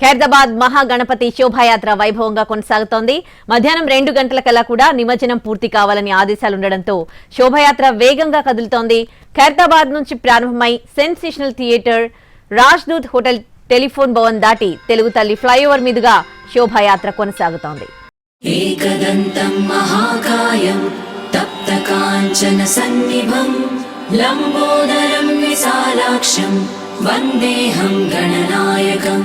ఖైరదాబాద్ మహాగణపతి శోభాయాత్ర వైభవంగా కొనసాగుతోంది. మధ్యాహ్నం రెండు గంటల కల్లా కూడా నిమజ్జనం పూర్తి కావాలని ఆదేశాలుండడంతో శోభాయాత్ర వేగంగా కదులుతోంది. ఖైరదాబాద్ నుంచి ప్రారంభమై sensational theatre Rajdoot hotel telephone Bhavan దాటి తెలుగు తల్లి ఫ్లైఓవర్ మీదుగా శోభాయాత్ర కొనసాగుతోంది. లంబోదరం విశాలాక్షం వందేహం గణనాయకం.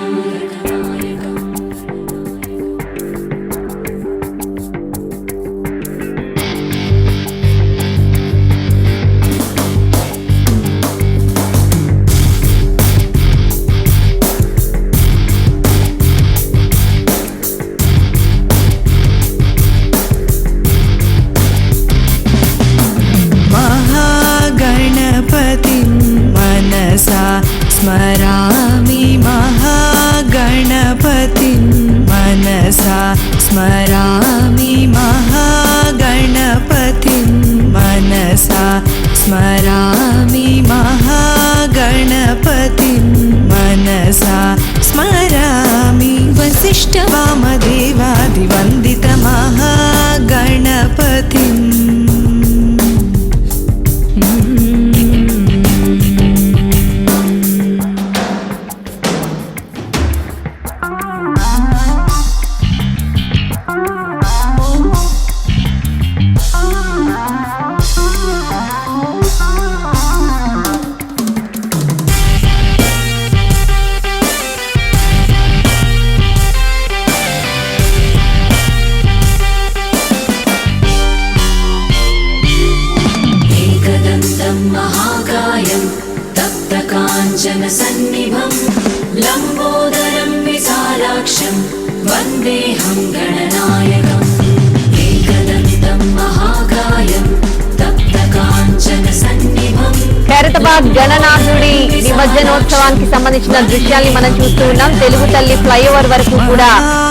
ఖైరతాబాద్ గణనాథుడి నిమజ్జనోత్సవానికి సంబంధించిన దృశ్యాల్ని మనం చూస్తూ ఉన్నాం. తెలుగు తల్లి ఫ్లైఓవర్ వరకు కూడా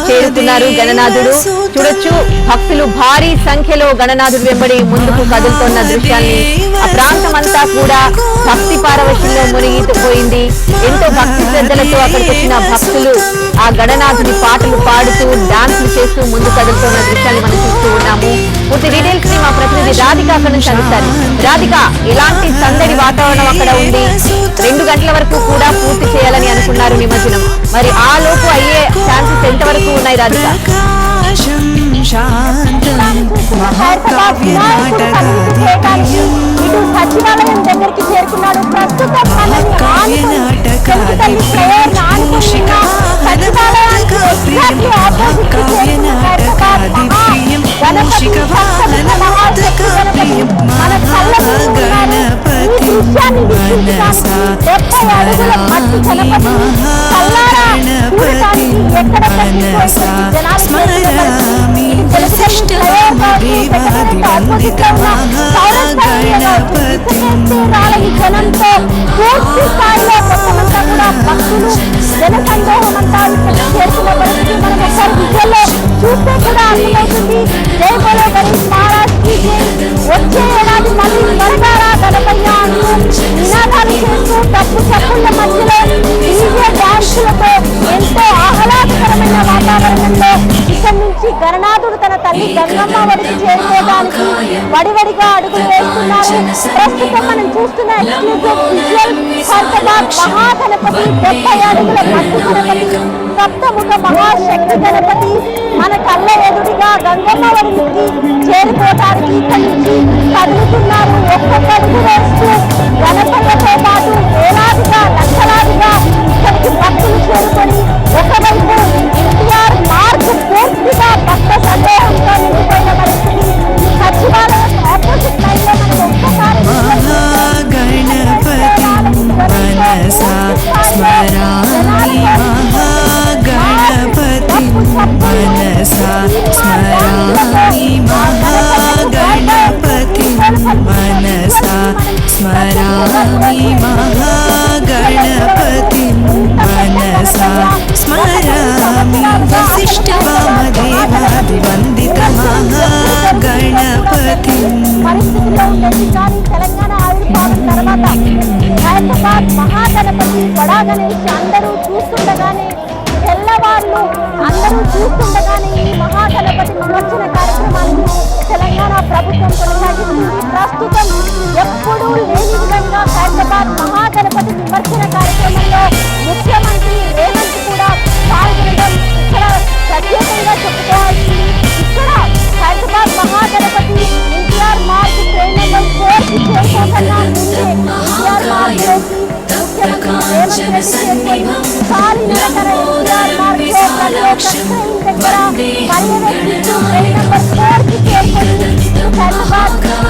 చేరుతున్నారు గణనాథుడు. చూడొచ్చు భక్తులు భారీ సంఖ్యలో గణనాథుడు వెంబడి ముందుకు కదులుతున్న దృశ్యాల్ని. ఆ ప్రాంతం అంతా కూడా భక్తి పారవశంలో మునిగిపోయింది. ఎంతో భక్తి శ్రద్ధలతో అక్కడికి వచ్చిన భక్తులు ఆ గణనాథుడి పాటలు పాడుతూ డాన్సులు చేస్తూ ముందు కదులుతున్న దృశ్యాన్ని మనం చూస్తూ ఉన్నాము. పూర్తి డీటెయిల్స్ని మా ప్రతినిధి రాధిక అక్కడ నుంచి అందిస్తారు. రాధిక ఎలాంటి సందడి వాతావరణం అక్కడ ఉంది? రెండు గంటల వరకు కూడా పూర్తి చేయాలని అనుకున్నారు నిమజ్జనం. మరి ఆ లోపు అయ్యే ఛాన్సెస్ ఎంత వరకు ఉన్నాయి రాధిక? శాంతం మహాకావ్యనాటకాదిప్రియం ఇటు సచివాలయం దగ్గరికి చేరుకున్నాడు ప్రస్తుతం మనల్ని ఆనుకుని తెలుగు ఉన్న రాలని జనంతో పూర్తి స్థాయిలో మొత్తమంతా కూడా భక్తులు ఇక్కడ పరిస్థితి మనం ఒకసారి చూస్తే కూడా అర్థమవుతుంది జై బోలో గణేష్ మహారాజ్కి జై వచ్చే ఏడాది మళ్ళీ గణపయ్య అంటూ నినాదాలు చేస్తూ తప్పు మధ్యలో డీజే డాన్సులతో గణనాథుడు గంగమ్మ వరకు చేరుకోవడానికి వడివడిగా అడుగులు వేస్తున్నారు. ప్రస్తుతం మనం చూస్తున్న ఎక్స్క్లూజివ్ విజువల్ హైదరాబాద్ మహాగణపతి డెబ్బై అడుగుల మట్టి గణపతి సప్తముఖ మహాశక్తి గణపతి మన కళ్ళ ఎదురుగా గంగమ్మ వరకు చేరుకోవడానికి ఇక్కడి मनसा स्मरामि महागणपतिं मनसा स्मरामि महागणपतिं मनसा स्मरामि महागणपतिं मनसा स्मरामि वसिष्ठवामदेवादिवन्दितमहागणपतिम् పరిస్థితుల్లో ఉండేది కానీ తెలంగాణ ఆవిర్భావం తర్వాత హైదరాబాద్ మహాగణపతి వడా గణేష్ అందరూ చూస్తుండగానే తెల్లవాళ్ళు అందరూ చూస్తుండగానే ఈ మహాగణపతి విమర్శన కార్యక్రమాన్ని తెలంగాణ ప్రభుత్వం కొనసాగిస్తుంది. ప్రస్తుతం కాలినడకన ఎన్టీఆర్ మార్గ్లో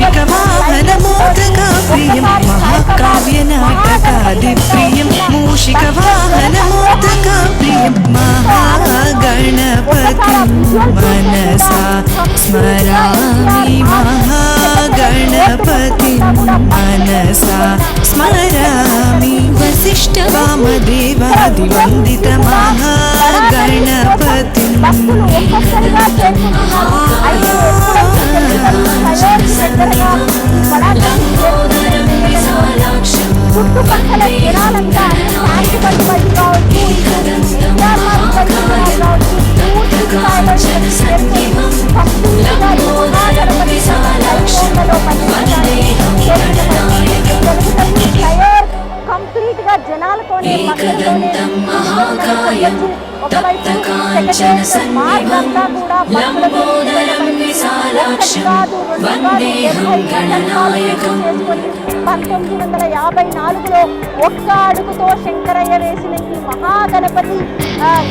മൂഷികവാഹനമോദകാവ്യം മഹാകാവ്യനാട്ടകാദിപ്രിയം മൂഷികവാഹനമോദകാവ്യം മഹാഗണപതി. മനസാ സ്മരാമി മഹാഗണപതി. മനസാ സ്മരാമി വസിഷ്ഠ വാമദേവാദിവന്ദിത മഹാഗണപതി. చుట్టుపక్కల జనాలంతా శాంతి పడిపోయి కావచ్చు పూర్తి స్థాయిలో కంప్లీట్గా జనాలతోనే ఒకవైపు సెక్రటేరియట్ మార్గంతా కూడా పంతొమ్మిది వందల యాభై నాలుగులో ఒక్క అడుగుతో శంకరయ్య వేసిన ఈ మహాగణపతి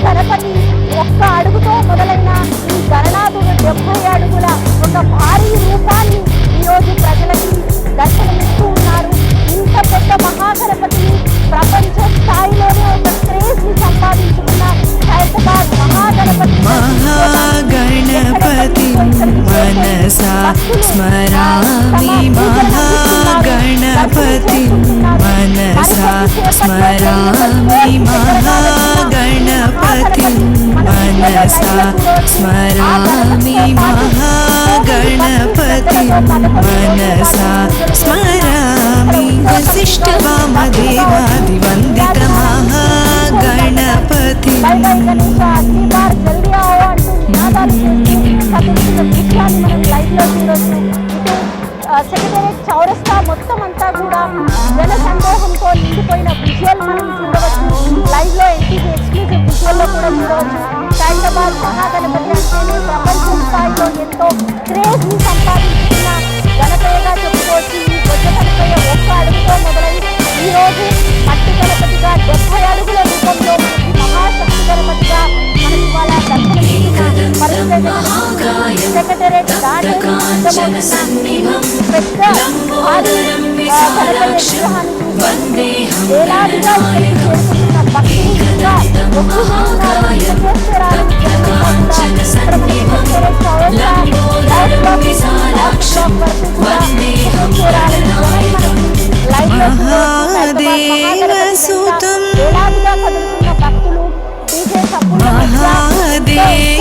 గణపతి ఒక్క అడుగుతో మొదలైన ఈ గణనాథుడు డెబ్బై అడుగుల ఒక భారీ రూపాన్ని ఈరోజు ప్రజలకి దర్శనమిస్తూ ఉన్నారు. ఇంత పెద్ద మహాగణపతిని ప్రపంచ స్థాయిలోనే ఒక క్రేజ్ని స్మరామి మహాగణపతి మనసా స్మరామి వసిష్ఠ వామదేవాది వందిత మహాగణపతి బై సెక్రటేరియట్ చౌరస్తా మొత్తం అంతా కూడా జన సందోహంతో నిండిపోయిన విజువల్ మనం చూడవచ్చు లైవ్లో ఎన్టీవీ ఎక్స్క్లూజివ్ విజువల్లో కూడా చూడవచ్చు హైదరాబాద్ మహాగణపతి స్థాయిలో ఎంతో క్రేజ్ పరిస్థితి సెక్రటరేట్ దాటి సిద్ధమవుతున్న పెద్ద భారీ ఆ, గణపయ్య విగ్రహాన్ని చూసి వేలాదిగా ఇక్కడికి చేరుకుంటున్న భక్తులు ఇంకా ఎక్కువగా ఉన్నారు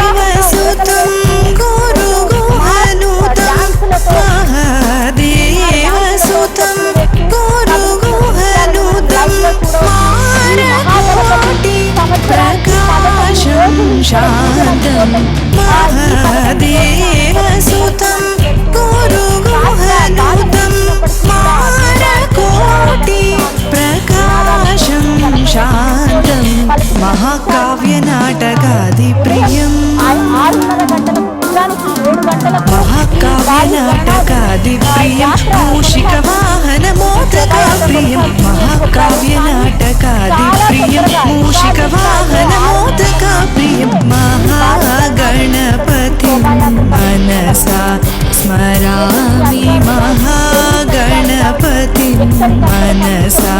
शान्तं महादेवसुतं गुरुगुहनुतं मारकोटि प्रकाशं शान्तं महाकाव्यनाटकादिप्रियम् महाकाव्यनाटक അതിപ്രിയം മൂഷിക വാഹന മോദകാപ്രിയം മഹാകാവ്യ നാടകാതിപ്രിയം മൂഷിക വാഹന മോദകാപ്രിയം മഹാഗണപതി മനസാ സ്മരാമി മഹാഗണപതി മനസാ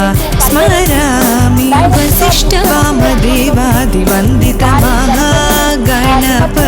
സ്മരാമി വസിഷ്ഠ വാമദേവാദിവന്ദിത മഹാഗണപതി